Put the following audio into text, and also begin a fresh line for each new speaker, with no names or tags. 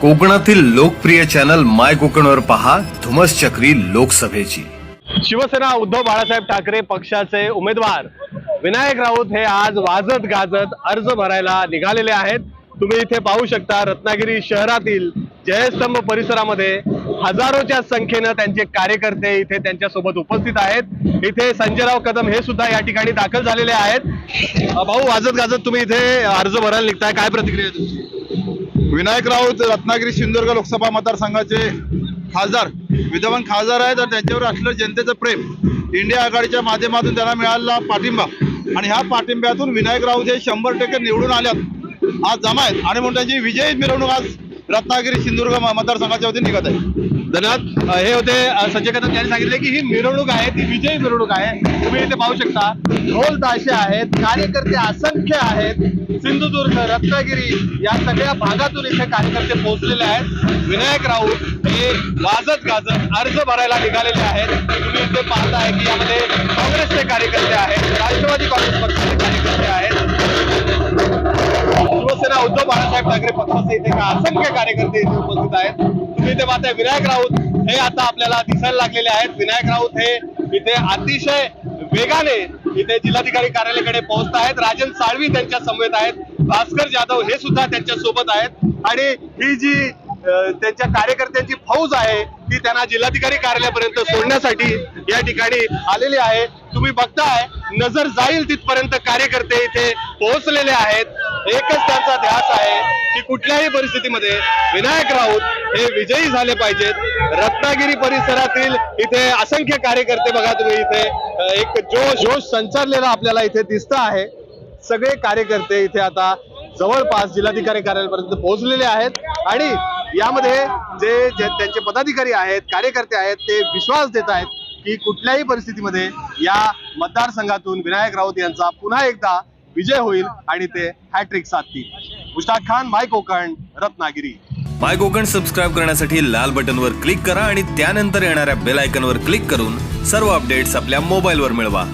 कोकणातील लोकप्रिय चॅनल माय कोकणवर पहा धुमस चक्री लोकसभेची.
शिवसेना उद्धव बाळासाहेब ठाकरे पक्षाचे उमेदवार. विनायक राऊत हे आज वाजत गाजत अर्ज भरायला निघालेले आहेत. तुम्ही इथे पाहू शकता रत्नागिरी शहरातील जयस्तंभ परिसरामध्ये हजारोच्या संख्येनं त्यांचे कार्यकर्ते इथे त्यांच्यासोबत उपस्थित आहेत. इथे संजयराव कदम हे सुद्धा या ठिकाणी दाखल झालेले आहेत. भाऊ वाजत गाजत तुम्ही इथे अर्ज भरायला निघताय. काय प्रतिक्रिया तुमची?
विनायक राऊत रत्नागिरी सिंधुदुर्ग लोकसभा मतदारसंघाचे खासदार विद्यमान खासदार आहेत आणि त्यांच्यावर असलेलं जनतेचं प्रेम. इंडिया आघाडीच्या माध्यमातून त्यांना मिळालेला पाठिंबा. आणि ह्या पाठिंब्यातून विनायक राऊत हे शंभर टक्के निवडून आल्यात. आज जमा आहेत. आणि म्हणून त्यांची विजयी मिरवणूक आज रत्नागिरी सिंधुदुर्ग मतदारसंघाच्या वतीने निघत आहे.
धन्यवाद. हे होते संजय कदम यांनी सांगितले की ही मिरवणूक आहे ती विजयी मिरवणूक आहे. तुम्ही इथे पाहू शकता ढोल ताशे आहेत कार्यकर्ते असंख्य आहेत. सिंधुदुर्ग रत्नागिरी या सगळ्या भागातून इथे कार्यकर्ते पोहोचलेले आहेत. विनायक राऊत हे वाजत गाजत अर्ज भरायला निघालेले आहेत. तुम्ही इथे पाहताय की यामध्ये काँग्रेसचे कार्यकर्ते आहेत. ठाकरे पक्षाचे इथे का असंख्य कार्यकर्ते इथे उपस्थित आहेत. तुम्ही ते पाहताय विनायक राऊत हे आता आपल्याला दिसायला लागलेले आहेत. विनायक राऊत हे इथे अतिशय वेगाने इथे जिल्हाधिकारी कार्यालयाकडे पोहोचत आहेत. राजन साळवी त्यांच्या समवेत आहेत. भास्कर जाधव हे सुद्धा त्यांच्यासोबत आहेत. आणि ही जी त्यांच्या कार्यकर्त्यांची फौज आहे ती त्यांना जिल्हाधिकारी कार्यालयापर्यंत सोडण्यासाठी या ठिकाणी आलेली आहे. तुम्ही बघताय नजर जाईल तिथपर्यंत कार्यकर्ते इथे पोहोचलेले आहेत. एकच त्यांचा ध्यास आहे की कुठल्याही परिस्थितीमध्ये विनायक राऊत हे विजयी झाले पाहिजेत. रत्नागिरी परिसरातील इथे असंख्य कार्यकर्ते बघा तुम्ही इथे एक जोश जोश संचारलेला आपल्याला इथे दिसत आहे. सगळे कार्यकर्ते इथे आता जवळपास जिल्हाधिकारी कार्यालयापर्यंत पोहोचलेले आहेत. आणि यामध्ये जे जे त्यांचे पदाधिकारी आहेत कार्यकर्ते आहेत ते विश्वास देत आहेत की कुठल्याही परिस्थितीमध्ये या मतदारसंघातून विनायक राऊत यांचा पुन्हा एकदा विजय होईल आणि ते हॅट्रिक साधतील. Mushtaq Khan my Konkan Ratnagiri.
My Konkan subscribe करण्यासाठी लाल बटनवर क्लिक करा आणि त्यानंतर येणाऱ्या बेल आयकनवर क्लिक करून सर्व अपडेट्स आपल्या मोबाईलवर मिळवा.